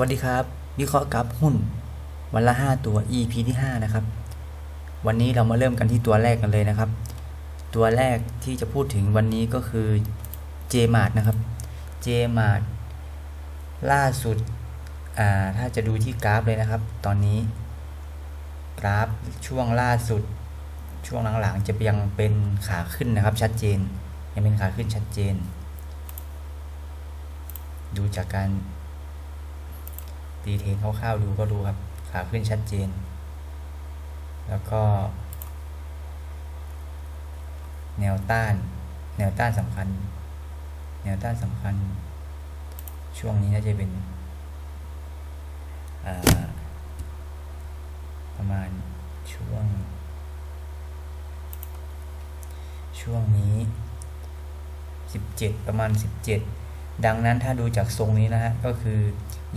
วัสดีครับ วิเคราะห์กราฟหุ้น วันละ 5 ตัว EP ที่ 5 นะครับ วันนี้เรามาเริ่มกันที่ตัวแรกกันเลยนะครับ ตัวแรกที่จะพูดถึงวันนี้ก็คือ JMart นะครับ JMart ล่าสุดอ่าถ้าจะดูที่กราฟเลยนะครับ ตอนนี้ กราฟช่วงล่าสุด ช่วงหลังๆ จะยังเป็นขาขึ้นนะครับ ชัดเจน ยังเป็นขาขึ้นชัดเจน ดูจากการ ตีเทรนคร่าวๆดูก็ดูครับ ขาขึ้นชัดเจน แล้วก็ แนวต้าน แนวต้านสำคัญ แนวต้านสำคัญ ช่วงนี้น่าจะเป็นประมาณช่วง ช่วงนี้ 17 ประมาณ 17 ดังนั้นถ้าดูจากทรงนี้นะฮะก็คือ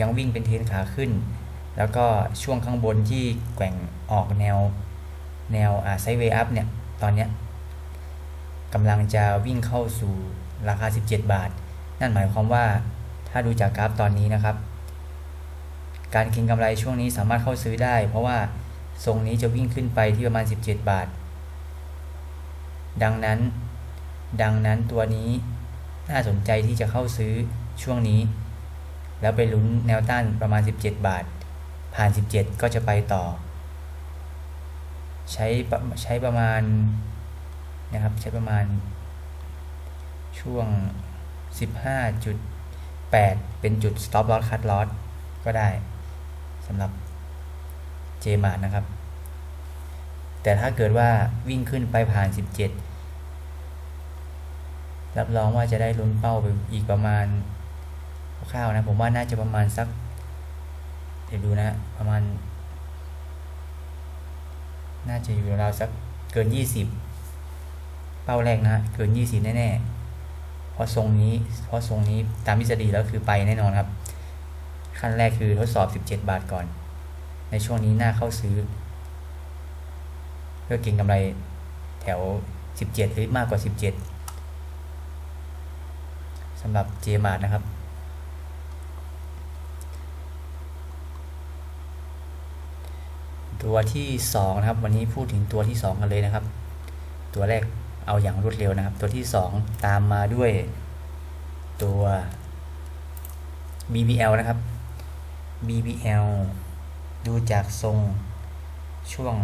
ยังวิ่งเป็นเทนขาขึ้น แล้วก็ช่วงข้างบนที่แกว่งออกแนวแนวอ่าไซเวอัพเนี่ย ตอนเนี้ยกำลังจะวิ่งเข้าสู่ราคา 17 บาท นั่นหมายความว่าถ้าดูจากกราฟตอนนี้นะครับ การเก็งกำไรช่วงนี้สามารถเข้าซื้อได้ เพราะว่าทรงนี้จะวิ่งขึ้นไปที่ประมาณ 17 บาท ดังนั้น ดังนั้นตัวนี้ น่าสนใจที่จะเข้าซื้อช่วงนี้ แล้วไปลุ้นแนวต้านประมาณ 17 บาท ผ่าน 17 ก็จะไปต่อ ใช้ใช้ประมาณนะครับใช้ประมาณ ช่วง 15.8 เป็นจุด stop loss cut loss ก็ได้สำหรับ JMart นะครับ แต่ถ้าเกิดว่าวิ่งขึ้นไปผ่าน 17 รับรองว่าจะได้ลุ้นเป้าไปอีกประมาณคร่าวๆนะ ผมว่าน่าจะประมาณสัก เดี๋ยวดูนะฮะประมาณ น่าจะอยู่ราวสักเกิน 20 เป้าแรกนะฮะเกิน 20 แน่ๆเพราะทรงนี้ เพราะทรงนี้ตามทฤษฎีแล้วคือไปแน่นอนครับ ขั้นแรกคือทดสอบ 17 บาทก่อน ในช่วงนี้น่าเข้าซื้อ เพื่อเก็งกำไรแถว 17 หรือมากกว่า 17 สำหรับ JMart นะครับ ตัวที่2นะครับ วันนี้พูดถึงตัวที่ 2 กันเลยนะครับ ตัวแรกเอาอย่างรวดเร็วนะครับ ตัวที่ 2 ตามมาด้วยตัว BBL นะครับ BBL ดูจากทรงช่วง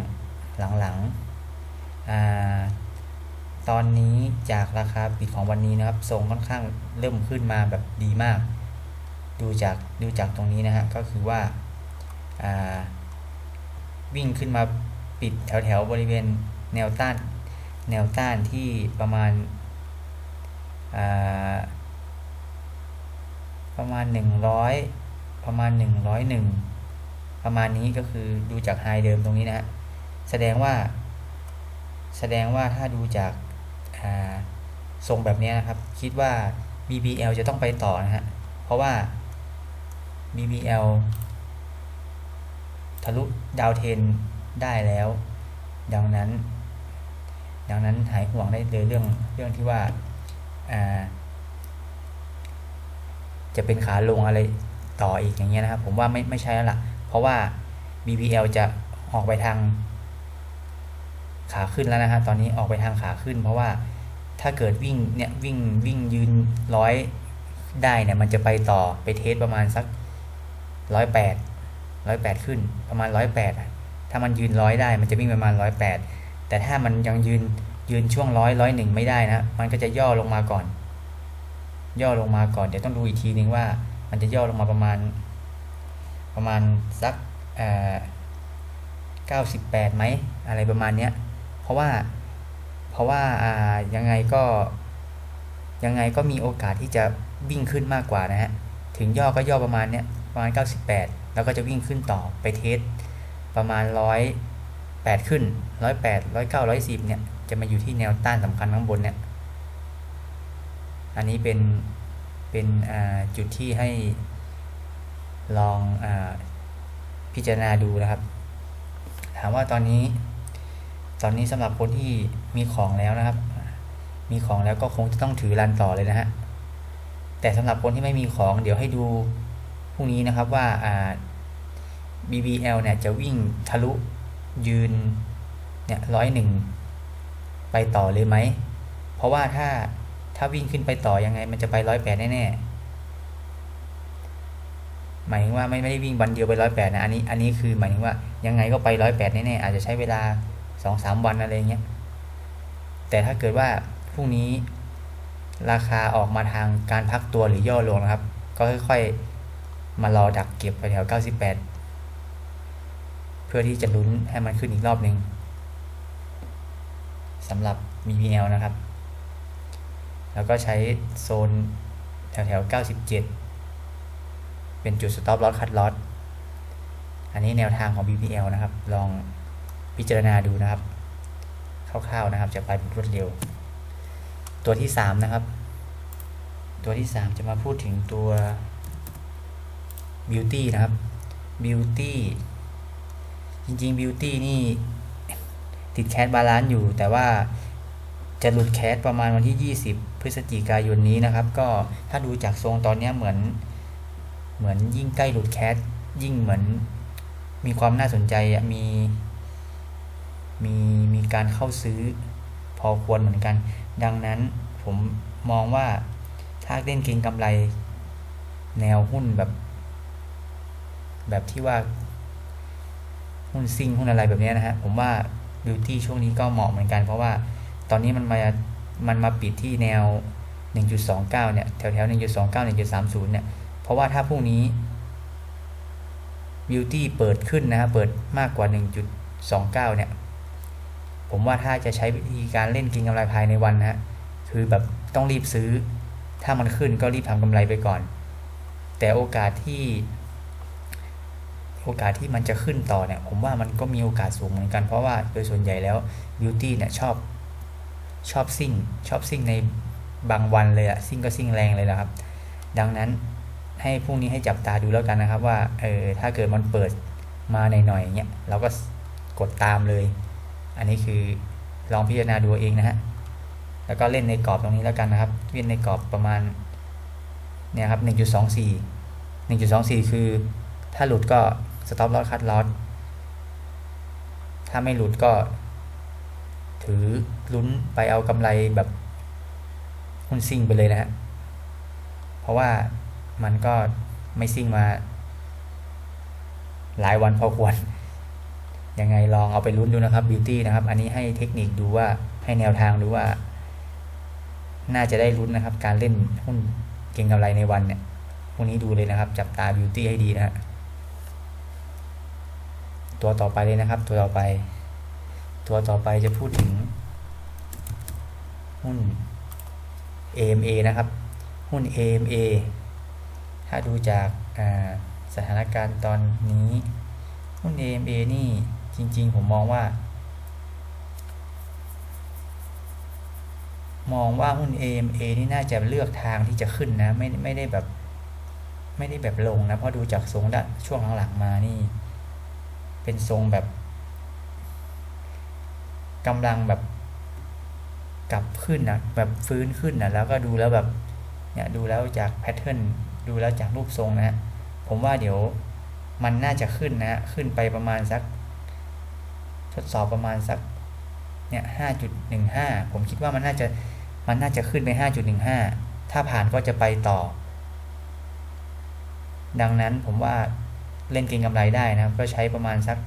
หลังๆอ่า ตอนนี้จากราคาปิดของวันนี้นะครับทรงค่อนข้างเริ่มขึ้นมาแบบดีมาก ดูจากดูจากตรงนี้นะฮะก็คือว่าาวิ่งขึ้นมาปิดแถวแถวบริเวณแนวต้าน แนวต้านที่ประมาณาประมาณ 100 ประมาณ 101 ประมาณนี้ก็คือดูจากไฮเดิมตรงนี้นะฮะแสดงว่าแสดงว่าถ้าดูจาก ทรงแบบนี้นะครับ คิดว่า BBL จะต้องไปต่อนะฮะ เพราะว่า BBL ทะลุดาวเทนได้แล้ว ดังนั้น ดังนั้นหายห่วงได้เลยเรื่องเรื่องที่ว่าจะเป็นขาลงอะไรต่ออีกอย่างเงี้ยนะครับ ผมว่าไม่ไม่ใช่แล้วล่ะ เพราะว่า BBL จะออกไปทางขาขึ้นแล้วนะฮะตอนนี้ออกไปทางขาขึ้น เพราะว่า ถ้าเกิดวิ่งเนี่ยวิ่งวิ่งยืนร้อยได้เนี่ยมันจะไปต่อไปเทสประมาณสักร้อยแปดร้อยแปดขึ้นประมาณร้อยแปดถ้ามันยืนร้อยได้มันจะวิ่งประมาณร้อยแปดแต่ถ้ามันยังยืนยืนช่วงร้อยร้อยหนึ่งไม่ได้นะ มันก็จะย่อลงมาก่อน ย่อลงมาก่อน เดี๋ยวต้องดูอีกทีนึงว่า มันจะย่อลงมาประมาณ ประมาณสักเอ่อเก้าสิบแปดไหมอะไรประมาณเนี้ย เพราะว่า เพราะว่าอ่ายังไงก็ยังไงก็มีโอกาสที่จะวิ่งขึ้นมากกว่านะฮะ ถึงย่อก็ย่อประมาณเนี้ยประมาณ 98 แล้วก็จะวิ่งขึ้นต่อไปเทสประมาณ 108 ขึ้น 108 109 110 เนี่ย จะมาอยู่ที่แนวต้านสำคัญข้างบนเนี่ย อันนี้เป็นเป็นจุดที่ให้ลองอพิจารณาดูนะครับ ถามว่าตอนนี้ ตอนนี้สำหรับคนที่มีของแล้วนะครับ มีของแล้วก็คงจะต้องถือรันต่อเลยนะฮะ แต่สำหรับคนที่ไม่มีของเดี๋ยวให้ดูพรุ่งนี้นะครับว่าอ่า BBL เนี่ยจะวิ่งทะลุยืนเนี่ยร้อยหนึ่งไปต่อเลยไหม เพราะว่าถ้าถ้าวิ่งขึ้นไปต่อยังไง มันจะไปร้อยแปดแน่ๆหมายถึงว่าไม่ไม่ได้วิ่งวันเดียวไปร้อยแปดนะอันนี้อันนี้คือหมายถึงว่ายังไงก็ไปร้อยแปดแน่ๆอาจจะใช้เวลา สองสามวันอะไรเงี้ย แต่ถ้าเกิดว่าพรุ่งนี้ราคาออกมาทางการพักตัวหรือย่อลงนะครับ ก็ค่อยๆ มารอดักเก็บไปแถว98เพื่อที่จะลุ้นให้มันขึ้นอีกรอบหนึ่งสำหรับ BBL นะครับ แล้วก็ใช้โซนแถวแถว97 เป็นจุด stop loss cut loss อันนี้แนวทางของ BBL นะครับ ลอง พิจารณาดูนะครับคร่าวๆนะครับ จะไปรวดเร็ว ตัวที่3นะครับ ตัวที่ 3 จะมาพูดถึงตัว Beauty นะครับ Beauty จริงๆ Beauty นี่ติดแคสบาลานซ์อยู่ แต่ว่าจะหลุดแคสประมาณวันที่ 20 พฤศจิกายนนี้นะครับ ก็ถ้าดูจากทรงตอนนี้เหมือน เหมือนยิ่งใกล้หลุดแคสยิ่งเหมือนมีความน่าสนใจมี มีมีการเข้าซื้อพอควรเหมือนกัน ดังนั้นผมมองว่าถ้าเล่นเก็งกำไรแนวหุ้นแบบ แบบที่ว่า หุ้นซิ่งหุ้นอะไรแบบนี้นะฮะ ผมว่าบิวตี้ช่วงนี้ก็เหมาะเหมือนกัน เพราะว่าตอนนี้มันมามันมาปิดที่แนว 1.29 เนี่ย แถวแถว1.29 1.30 เนี่ย เพราะว่าถ้าพรุ่งนี้ Beauty เปิดขึ้นนะฮะเปิดมากกว่า 1.29 เนี่ย ผมว่าถ้าจะใช้วิธีการเล่นกินกำไรภายในวันนะฮะคือแบบต้องรีบซื้อ ถ้ามันขึ้นก็รีบทำกำไรไปก่อน แต่โอกาสที่ โอกาสที่มันจะขึ้นต่อเนี่ย ผมว่ามันก็มีโอกาสสูงเหมือนกัน เพราะว่าโดยส่วนใหญ่แล้ว Beauty เนี่ยชอบชอบซิ่ง ชอบซิ่งในบางวันเลยอะซิ่งก็ซิ่งแรงเลยนะครับ ดังนั้นให้พรุ่งนี้ให้จับตาดูแล้วกันนะครับว่าเออถ้าเกิดมันเปิดมาในหน่อยๆเงี้ยเราก็กดตามเลย อันนี้คือลองพิจารณาดูเองนะฮะแล้วก็เล่นในกรอบตรงนี้แล้วกันนะครับเล่นในกรอบประมาณเนี่ยครับ 1.24 1.24 คือ ถ้าหลุดก็ stop loss cut loss ถ้าไม่หลุดก็ ถือลุ้นไปเอากำไรแบบหุ้นซิ่งไปเลยนะฮะ เพราะว่ามันก็ไม่ซิ่งมา หลายวันพอควร ยังไงลองเอาไปลุ้นดูนะครับ Beauty นะครับ อันนี้ให้เทคนิคดูว่าให้แนวทางดูว่า น่าจะได้ลุ้นนะครับ การเล่นหุ้นเก่งกำไรในวันเนี่ยพวกนี้ดูเลยนะครับ จับตา Beauty ให้ดีนะฮะตัวต่อไปเลยนะครับ ตัวต่อไป ตัวต่อไปจะพูดถึง หุ้น AMA นะครับ หุ้น AMA ถ้าดูจากสถานการณ์ตอนนี้ หุ้น AMA นี่ จริง ๆ ผมมองว่า มองว่าหุ้น AMA นี่น่าจะเลือกทางที่จะขึ้นนะ ไม่ไม่ได้แบบ ไม่ได้แบบลงนะ เพราะดูจากทรงด้านช่วงหลังๆมานี่ เป็นทรงแบบกำลังแบบกลับขึ้นนะแบบฟื้นขึ้นนะแล้วก็ดูแล้วแบบเนี่ยดูแล้วจากแพทเทิร์นดูแล้วจากรูปทรงนะฮะผมว่าเดี๋ยวมันน่าจะขึ้นนะ ขึ้นไปประมาณสัก ทดสอบประมาณสักเนี่ยห้าจุดหนึ่งห้าผมคิดว่ามันน่าจะมันน่าจะขึ้นไปห้าจุดหนึ่งห้าถ้าผ่านก็จะไปต่อ ดังนั้นผมว่าเล่นเก็งกำไรได้นะครับ ก็ใช้ประมาณสัก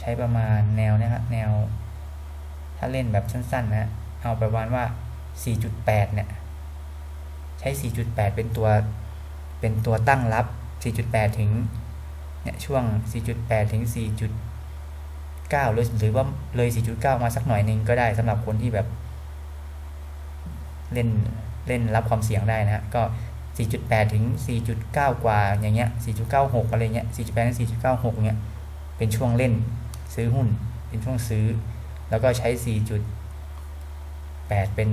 ใช้ประมาณแนวนะครับแนว ถ้าเล่นแบบสั้น ๆ นะ เอาประมาณว่า 4.8 เนี่ย ใช้ 4.8 เป็นตัว เป็นตัวตั้งรับ 4.8 ถึง เนี่ย ช่วง 4.8 ถึง 4.9หรือหรือว่าเลย 4.9 มาสักหน่อยนึงก็ได้สำหรับคนที่แบบ เล่นเล่นรับความเสี่ยงได้นะฮะก็ 4.8 ถึง 4.9 กว่าอย่างเงี้ย 4.96 อะไรเงี้ย 4.8 ถึง 4.96 เงี้ย เป็นช่วงเล่นซื้อหุ้น เป็นช่วงซื้อ แล้วก็ใช้ 4.8 เป็น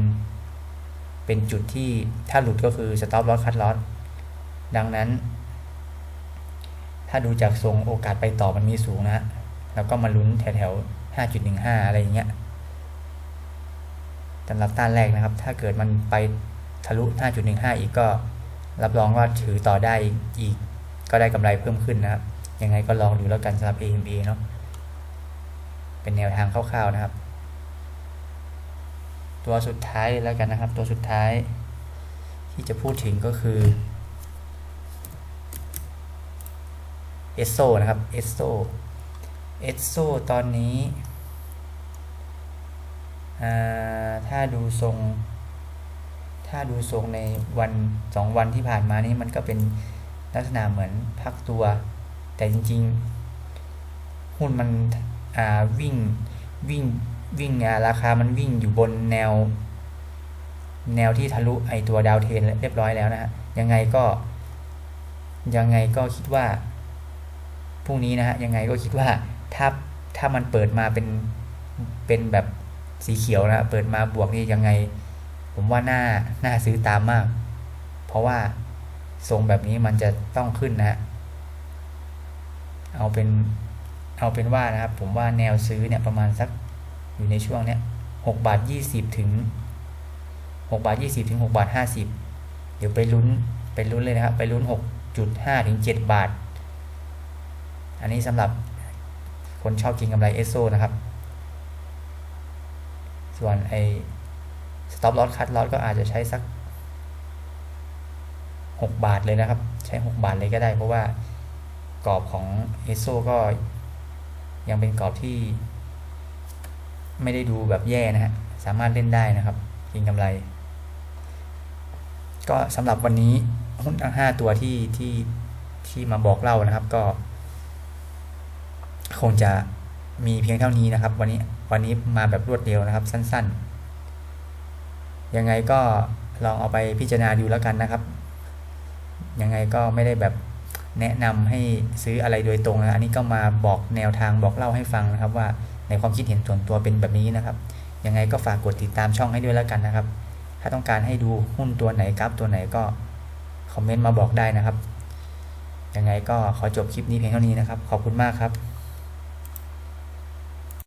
เป็นจุดที่ถ้าหลุดก็คือ stop loss cut loss ดังนั้น ถ้าดูจากทรงโอกาสไปต่อมันมีสูงนะ แล้วก็มาลุ้นแถวๆ 5.15 อะไรอย่างเงี้ยสำหรับต้านแรกนะครับ ถ้าเกิดมันไปทะลุ 5.15 อีกก็รับรองว่าถือต่อได้อีก ก็ได้กำไรเพิ่มขึ้นนะครับ ยังไงก็ลองดูแล้วกันสำหรับ AMA เนาะ เป็นแนวทางคร่าวๆนะครับ ตัวสุดท้ายเลยแล้วกันนะครับ ตัวสุดท้ายที่จะพูดถึงก็คือเอสโซนะครับเอสโซ เอสโซตอนนี้ถ้าดูทรง ถ้าดูทรงในวันสองวันที่ผ่านมานี้มันก็เป็นลักษณะเหมือนพักตัว แต่จริง ๆ หุ้นมันวิ่งวิ่งวิ่งราคามันวิ่งอยู่บนแนว แนวที่ทะลุไอตัวดาวเทนเรียบร้อยแล้วนะฮะยังไงก็ยังไงก็คิดว่า พรุ่งนี้นะฮะยังไงก็คิดว่าถ้าถ้ามันเปิดมาเป็นเป็นแบบสีเขียวนะเปิดมาบวกนี่ยังไง ผมว่าน่าน่าซื้อตามมาก เพราะว่าทรงแบบนี้มันจะต้องขึ้นนะฮะเอาเป็นเอาเป็นว่านะครับ ผมว่าแนวซื้อเนี่ยประมาณสักอยู่ในช่วงเนี้ยหกบาทยี่สิบถึงหกบาทยี่สิบถึงหกบาทห้าสิบเดี๋ยวไปลุ้นไปลุ้นเลยนะครับ ไปลุ้นหกจุดห้าถึงเจ็ดบาท อันนี้สำหรับคนชอบกินกำไรเอสโซนะครับ ส่วนไอ stop loss cut loss ก็อาจจะใช้สัก 6 บาทเลยนะครับ ใช้ 6 บาทเลยก็ได้ เพราะว่ากรอบของเอสโซก็ยังเป็นกรอบที่ ไม่ได้ดูแบบแย่นะฮะ สามารถเล่นได้นะครับกินกำไร ก็สำหรับวันนี้หุ้นทั้ง 5 ตัวที่ที่ที่มาบอกเล่านะครับก็ คงจะมีเพียงเท่านี้นะครับ วันนี้วันนี้มาแบบรวดเร็วนะครับ สั้น ๆ ยังไงก็ลองเอาไปพิจารณาดูแล้วกันนะครับ ยังไงก็ไม่ได้แบบแนะนำให้ซื้ออะไรโดยตรงนะอันนี้ก็มาบอกแนวทางบอกเล่าให้ฟังนะครับ ว่าในความคิดเห็นส่วนตัวเป็นแบบนี้นะครับ ยังไงก็ฝากกดติดตามช่องให้ด้วยแล้วกันนะครับ ถ้าต้องการให้ดูหุ้นตัวไหนกราฟตัวไหนก็คอมเมนต์มาบอกได้นะครับ ยังไงก็ขอจบคลิปนี้เพียงเท่านี้นะครับ ขอบคุณมากครับ